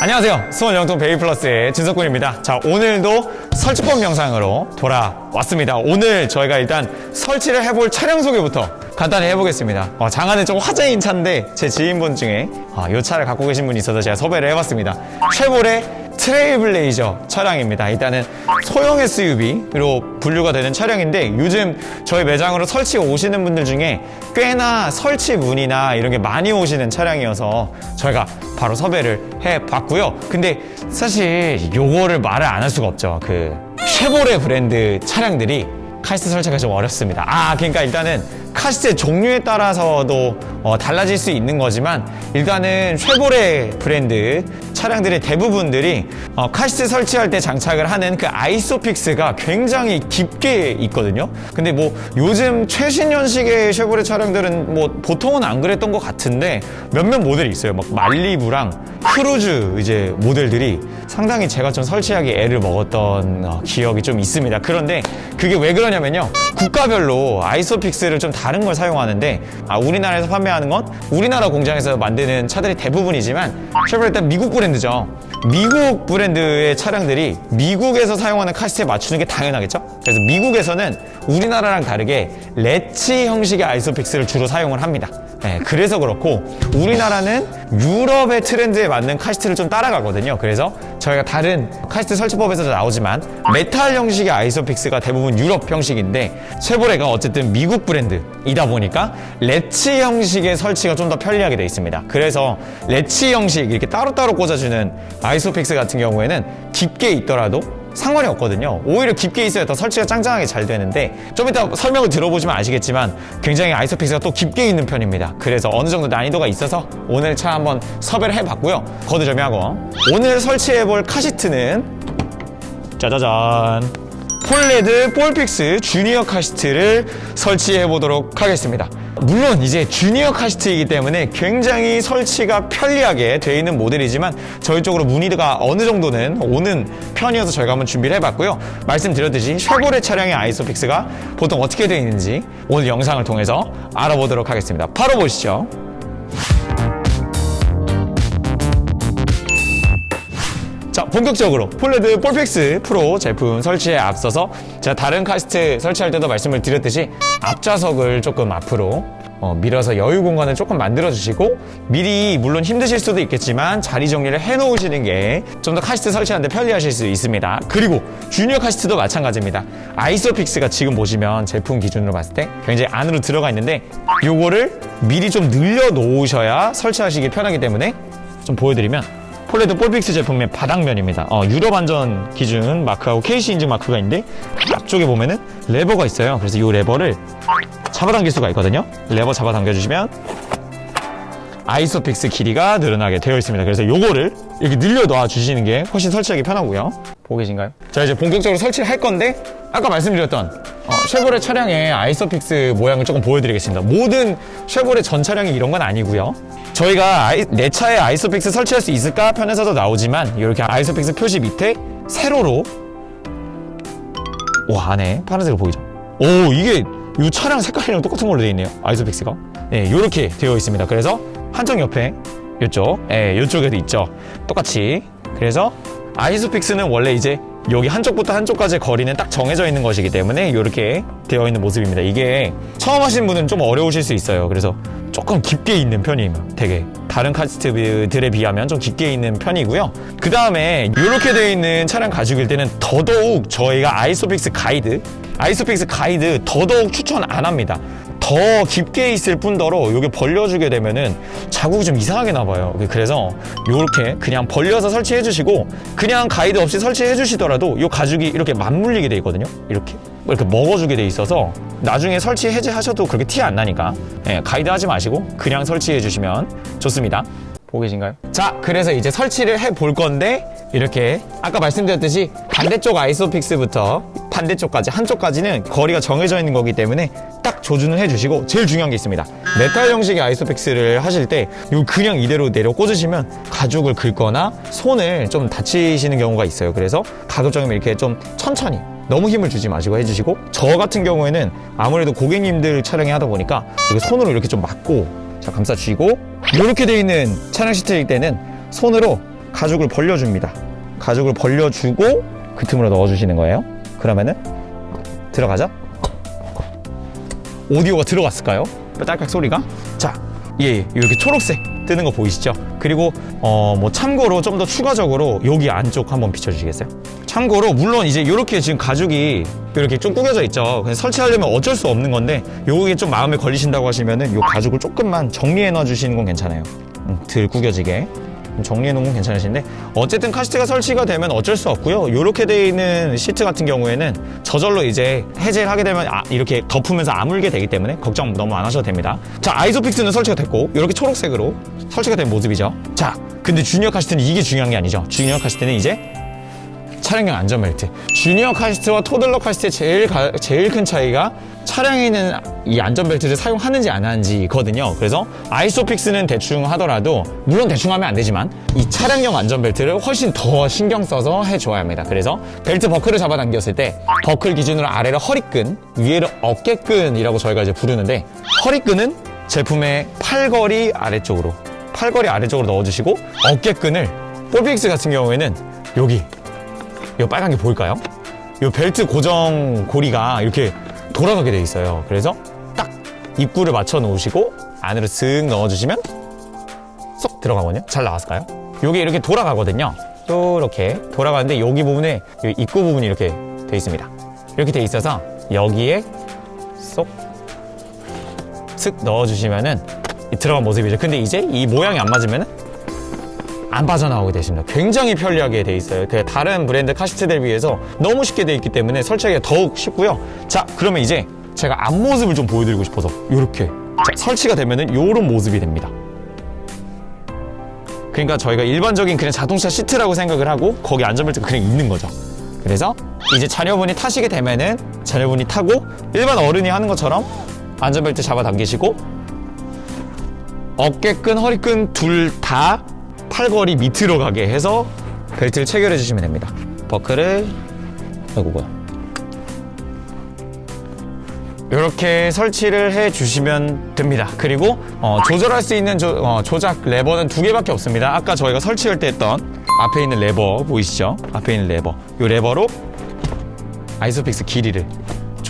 안녕하세요. 수원 영통 베이플러스의 진석군입니다. 자, 오늘도 설치법 영상으로 돌아왔습니다. 오늘 저희가 일단 설치를 해볼 차량 소개부터 간단히 해보겠습니다. 어, 장안에 좀 화제인 차인데 제 지인분 중에 어, 이 차를 갖고 계신 분이 있어서 제가 섭외를 해봤습니다. 쉐보레 트레일블레이저 차량입니다. 일단은 소형 SUV로 분류가 되는 차량인데 요즘 저희 매장으로 설치 오시는 분들 중에 꽤나 설치 문의나 이런 게 많이 오시는 차량이어서 저희가 바로 섭외를 해봤고요. 근데 사실 요거를 말을 안 할 수가 없죠. 그 쉐보레 브랜드 차량들이 카시트 설치가 좀 어렵습니다. 아, 그러니까 일단은 카시트 종류에 따라서도 어, 달라질 수 있는 거지만 일단은 쉐보레 브랜드 차량들의 대부분들이 어, 카시트 설치할 때 장착을 하는 그 아이소픽스가 굉장히 깊게 있거든요. 근데 뭐 요즘 최신 연식의 쉐보레 차량들은 뭐 보통은 안 그랬던 것 같은데 몇몇 모델이 있어요. 막 말리부랑 크루즈 이제 모델들이 상당히 제가 좀 설치하기 애를 먹었던 어, 기억이 좀 있습니다. 그런데 그게 왜 그러냐면요. 국가별로 아이소픽스를 좀 다른 걸 사용하는데 아, 우리나라에서 판매하는 건 우리나라 공장에서 만드는 차들이 대부분이지만 쉐보레 일단 미국 브랜드죠. 미국 브랜드의 차량들이 미국에서 사용하는 카시트에 맞추는 게 당연하겠죠? 그래서 미국에서는 우리나라랑 다르게 레치 형식의 아이소픽스를 주로 사용을 합니다. 네, 그래서 그렇고 우리나라는 유럽의 트렌드에 맞는 카시트를 좀 따라가거든요. 그래서 저희가 다른 카시트 설치법에서도 나오지만 메탈 형식의 아이소픽스가 대부분 유럽 형식인데 쉐보레가 어쨌든 미국 브랜드 이다 보니까 레치 형식의 설치가 좀 더 편리하게 되어 있습니다. 그래서 레치 형식 이렇게 따로따로 꽂아주는 아이소픽스 같은 경우에는 깊게 있더라도 상관이 없거든요. 오히려 깊게 있어야 더 설치가 짱짱하게 잘 되는데 좀 이따 설명을 들어보시면 아시겠지만 굉장히 아이소픽스가 또 깊게 있는 편입니다. 그래서 어느 정도 난이도가 있어서 오늘 차 한번 섭외를 해봤고요. 거두절미하고 오늘 설치해볼 카시트는 짜자잔 폴레드 볼픽스 주니어 카시트를 설치해 보도록 하겠습니다. 물론 이제 주니어 카시트이기 때문에 굉장히 설치가 편리하게 되어 있는 모델이지만 저희 쪽으로 문의가 어느 정도는 오는 편이어서 저희가 한번 준비를 해봤고요. 말씀드렸듯이 쉐보레 차량의 아이소픽스가 보통 어떻게 되어 있는지 오늘 영상을 통해서 알아보도록 하겠습니다. 바로 보시죠. 자, 본격적으로 폴레드 볼픽스 프로 제품 설치에 앞서서 제가 다른 카시트 설치할 때도 말씀을 드렸듯이 앞좌석을 조금 앞으로 어, 밀어서 여유 공간을 조금 만들어 주시고 미리 물론 힘드실 수도 있겠지만 자리 정리를 해 놓으시는 게 좀 더 카시트 설치하는데 편리하실 수 있습니다. 그리고 주니어 카시트도 마찬가지입니다. 아이소픽스가 지금 보시면 제품 기준으로 봤을 때 굉장히 안으로 들어가 있는데 요거를 미리 좀 늘려 놓으셔야 설치하시기 편하기 때문에 좀 보여드리면 폴레드 볼픽스 제품의 바닥면입니다. 어, 유럽 안전 기준 마크하고 KC 인증 마크가 있는데 앞쪽에 보면은 레버가 있어요. 그래서 이 레버를 잡아당길 수가 있거든요. 레버 잡아당겨 주시면 아이소픽스 길이가 늘어나게 되어 있습니다. 그래서 요거를 이렇게 늘려 놔 주시는 게 훨씬 설치하기 편하고요. 보고 계신가요? 자 이제 본격적으로 설치를 할 건데 아까 말씀드렸던 어, 쉐보레 차량의 아이소픽스 모양을 조금 보여드리겠습니다. 모든 쉐보레 전 차량이 이런 건 아니고요. 저희가 아이- 내 차에 아이소픽스 설치할 수 있을까 편에서도 나오지만 이렇게 아이소픽스 표시 밑에 세로로 오 안에 파란색으로 보이죠? 오 이게 이 차량 색깔이랑 똑같은 걸로 되어 있네요. 아이소픽스가 네 이렇게 되어 있습니다. 그래서 한쪽 옆에 이쪽 예 이쪽에도 있죠. 똑같이 그래서 아이소픽스는 원래 이제 여기 한쪽부터 한쪽까지 거리는 딱 정해져 있는 것이기 때문에 이렇게 되어 있는 모습입니다. 이게 처음 하신 분은 좀 어려우실 수 있어요. 그래서 조금 깊게 있는 편이에요. 되게 다른 카시트들에 비하면 좀 깊게 있는 편이고요. 그 다음에 이렇게 되어 있는 차량 가죽일 때는 더더욱 저희가 아이소픽스 가이드, 아이소픽스 가이드 더더욱 추천 안 합니다. 더 깊게 있을 뿐더러 이게 벌려주게 되면은 자국이 좀 이상하게 나봐요. 그래서 이렇게 그냥 벌려서 설치해 주시고 그냥 가이드 없이 설치해 주시더라도 이 가죽이 이렇게 맞물리게 돼 있거든요. 이렇게 이렇게 먹어주게 돼 있어서 나중에 설치 해제하셔도 그렇게 티 안 나니까 예, 가이드 하지 마시고 그냥 설치해 주시면 좋습니다. 보고 계신가요? 자, 그래서 이제 설치를 해 볼 건데 이렇게 아까 말씀드렸듯이 반대쪽 아이소픽스부터 반대쪽까지 한쪽까지는 거리가 정해져 있는 거기 때문에 딱 조준을 해주시고 제일 중요한 게 있습니다. 메탈 형식의 아이소픽스를 하실 때 이거 그냥 이대로 내려 꽂으시면 가죽을 긁거나 손을 좀 다치시는 경우가 있어요. 그래서 가급적이면 이렇게 좀 천천히 너무 힘을 주지 마시고 해주시고 저 같은 경우에는 아무래도 고객님들 촬영이 하다 보니까 손으로 이렇게 좀 막고 자 감싸주시고 이렇게 되어 있는 차량 시트일 때는 손으로 가죽을 벌려줍니다. 가죽을 벌려주고 그 틈으로 넣어주시는 거예요. 그러면은 들어가죠? 오디오가 들어갔을까요? 딸깍 소리가? 자, 예, 이렇게 초록색 뜨는 거 보이시죠? 그리고 어 뭐 참고로 좀 더 추가적으로 여기 안쪽 한번 비춰주시겠어요? 참고로 물론 이제 이렇게 지금 가죽이 이렇게 좀 구겨져 있죠. 그냥 설치하려면 어쩔 수 없는 건데 요게 좀 마음에 걸리신다고 하시면은 요 가죽을 조금만 정리해 놔 주시는 건 괜찮아요. 음, 덜 구겨지게. 정리해 놓은 건 괜찮으신데 어쨌든 카시트가 설치가 되면 어쩔 수 없고요. 이렇게 돼 있는 시트 같은 경우에는 저절로 이제 해제를 하게 되면 아, 이렇게 덮으면서 아물게 되기 때문에 걱정 너무 안 하셔도 됩니다. 자 아이소픽스는 설치가 됐고 이렇게 초록색으로 설치가 된 모습이죠. 자 근데 주니어 카시트는 이게 중요한 게 아니죠. 주니어 카시트는 이제 차량용 안전벨트. 주니어 카시트와 토들러 카시트의 제일, 가- 제일 큰 차이가 차량에 있는 이 안전벨트를 사용하는지 안 하는지거든요. 그래서 아이소픽스는 대충 하더라도 물론 대충 하면 안 되지만 이 차량용 안전벨트를 훨씬 더 신경 써서 해줘야 합니다. 그래서 벨트 버클을 잡아당겼을 때 버클 기준으로 아래로 허리끈, 위에를 어깨끈이라고 저희가 이제 부르는데 허리끈은 제품의 팔걸이 아래쪽으로 팔걸이 아래쪽으로 넣어주시고 어깨끈을 볼픽스 같은 경우에는 여기 이 빨간 게 보일까요? 이 벨트 고정 고리가 이렇게 돌아가게 돼 있어요. 그래서 딱 입구를 맞춰 놓으시고 안으로 쓱 넣어주시면 쏙 들어가거든요. 잘 나왔을까요? 이게 이렇게 돌아가거든요. 이렇게 돌아가는데 여기 부분에 이 입구 부분이 이렇게 돼 있습니다. 이렇게 돼 있어서 여기에 쏙쓱 넣어주시면은 이 들어간 모습이죠. 근데 이제 이 모양이 안 맞으면은 안 빠져나오게 되십니다. 굉장히 편리하게 돼 있어요. 그 다른 브랜드 카시트들 비해서 너무 쉽게 돼 있기 때문에 설치하기가 더욱 쉽고요. 자, 그러면 이제 제가 앞모습을 좀 보여드리고 싶어서 이렇게 자, 설치가 되면은 이런 모습이 됩니다. 그러니까 저희가 일반적인 그냥 자동차 시트라고 생각을 하고 거기 안전벨트가 그냥 있는 거죠. 그래서 이제 자녀분이 타시게 되면은 자녀분이 타고 일반 어른이 하는 것처럼 안전벨트 잡아 당기시고 어깨끈, 허리끈 둘 다 팔걸이 밑으로 가게 해서 벨트를 체결해 주시면 됩니다. 버클을 아이고 뭐야. 이렇게 설치를 해 주시면 됩니다. 그리고 어, 조절할 수 있는 조, 어, 조작 레버는 두 개밖에 없습니다. 아까 저희가 설치할 때 했던 앞에 있는 레버 보이시죠? 앞에 있는 레버. 이 레버로 아이소픽스 길이를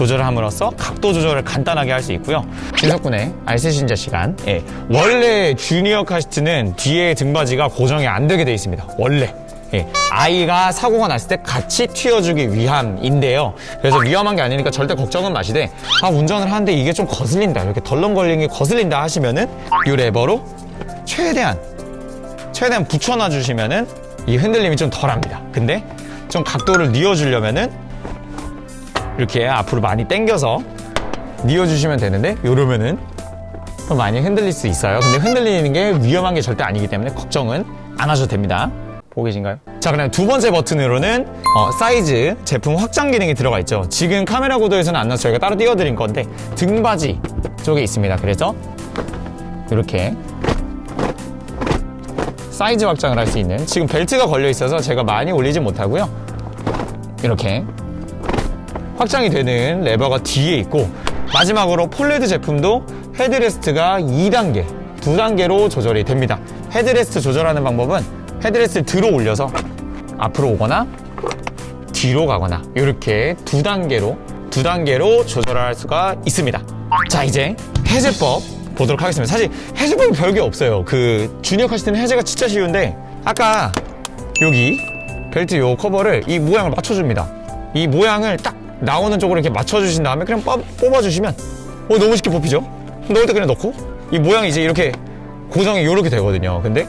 조절함으로써 각도 조절을 간단하게 할 수 있고요. 김석군의 알쓸 신자 시간. 예. 원래 주니어 카시트는 뒤에 등받이가 고정이 안 되게 돼 있습니다. 원래. 예. 아이가 사고가 났을 때 같이 튀어주기 위함인데요. 그래서 위험한 게 아니니까 절대 걱정은 마시되 아 운전을 하는데 이게 좀 거슬린다 이렇게 덜렁거리는 게 거슬린다 하시면은 이 레버로 최대한 최대한 붙여놔 주시면은 이 흔들림이 좀 덜합니다. 근데 좀 각도를 뉘어주려면은 이렇게 앞으로 많이 당겨서 뉘어주시면 되는데 이러면은 좀 많이 흔들릴 수 있어요. 근데 흔들리는 게 위험한 게 절대 아니기 때문에 걱정은 안 하셔도 됩니다. 보고 계신가요? 자, 그다음 두 번째 버튼으로는 어, 사이즈 제품 확장 기능이 들어가 있죠. 지금 카메라 구도에서는 안 나서 저희가 따로 띄워드린 건데 등받이 쪽에 있습니다. 그래서 이렇게 사이즈 확장을 할 수 있는 지금 벨트가 걸려 있어서 제가 많이 올리지 못하고요. 이렇게 확장이 되는 레버가 뒤에 있고 마지막으로 폴레드 제품도 헤드레스트가 2단계, 2단계로 조절이 됩니다. 헤드레스트 조절하는 방법은 헤드레스트를 들어 올려서 앞으로 오거나 뒤로 가거나 이렇게 두 단계로 두 단계로 조절할 수가 있습니다. 자 이제 해제법 보도록 하겠습니다. 사실 해제법은 별게 없어요. 그 주니어 카시트는 해제가 진짜 쉬운데 아까 여기 벨트 요 커버를 이 모양을 맞춰줍니다. 이 모양을 딱 나오는 쪽으로 이렇게 맞춰주신 다음에 그냥 뽑, 뽑아주시면 어 너무 쉽게 뽑히죠? 넣을 때 그냥 넣고 이 모양이 이제 이렇게 고정이 이렇게 되거든요. 근데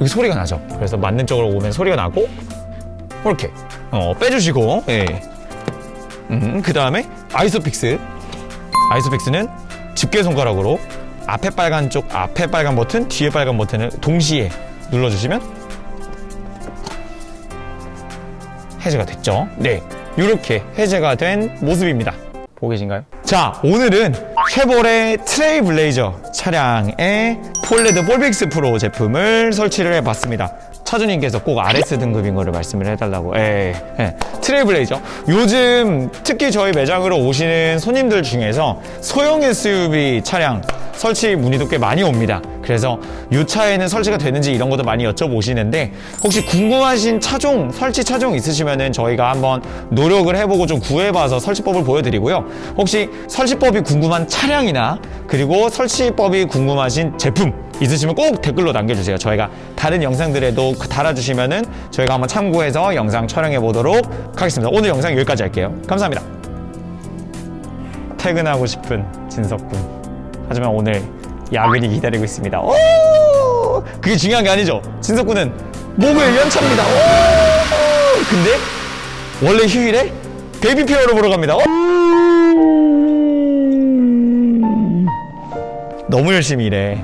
여기 소리가 나죠. 그래서 맞는 쪽으로 오면 소리가 나고 이렇게 어, 빼주시고 예. 음, 그 다음에 아이소픽스 아이소픽스는 집게 손가락으로 앞에 빨간 쪽 앞에 빨간 버튼 뒤에 빨간 버튼을 동시에 눌러주시면 해제가 됐죠. 네, 이렇게 해제가 된 모습입니다. 보고 계신가요? 자, 오늘은 쉐보레 트레이 블레이저 차량에 폴레드 볼빅스 프로 제품을 설치를 해봤습니다. 차주님께서 꼭 RS 등급인 거를 말씀을 해달라고. 예, 예. 트레이블레이저. 요즘 특히 저희 매장으로 오시는 손님들 중에서 소형 SUV 차량 설치 문의도 꽤 많이 옵니다. 그래서 이 차에는 설치가 되는지 이런 것도 많이 여쭤보시는데 혹시 궁금하신 차종, 설치 차종 있으시면은 저희가 한번 노력을 해보고 좀 구해봐서 설치법을 보여드리고요. 혹시 설치법이 궁금한 차량이나 그리고 설치법이 궁금하신 제품 있으시면 꼭 댓글로 남겨주세요. 저희가 다른 영상들에도 달아주시면은 저희가 한번 참고해서 영상 촬영해 보도록 하겠습니다. 오늘 영상 여기까지 할게요. 감사합니다. 퇴근하고 싶은 진석군. 하지만 오늘 야근이 기다리고 있습니다. 오! 그게 중요한 게 아니죠. 진석군은 목을 연차입니다. 오! 근데 원래 휴일에 베이비 페어를 보러 갑니다. 오! 너무 열심히 일해.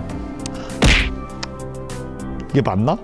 이게 맞나?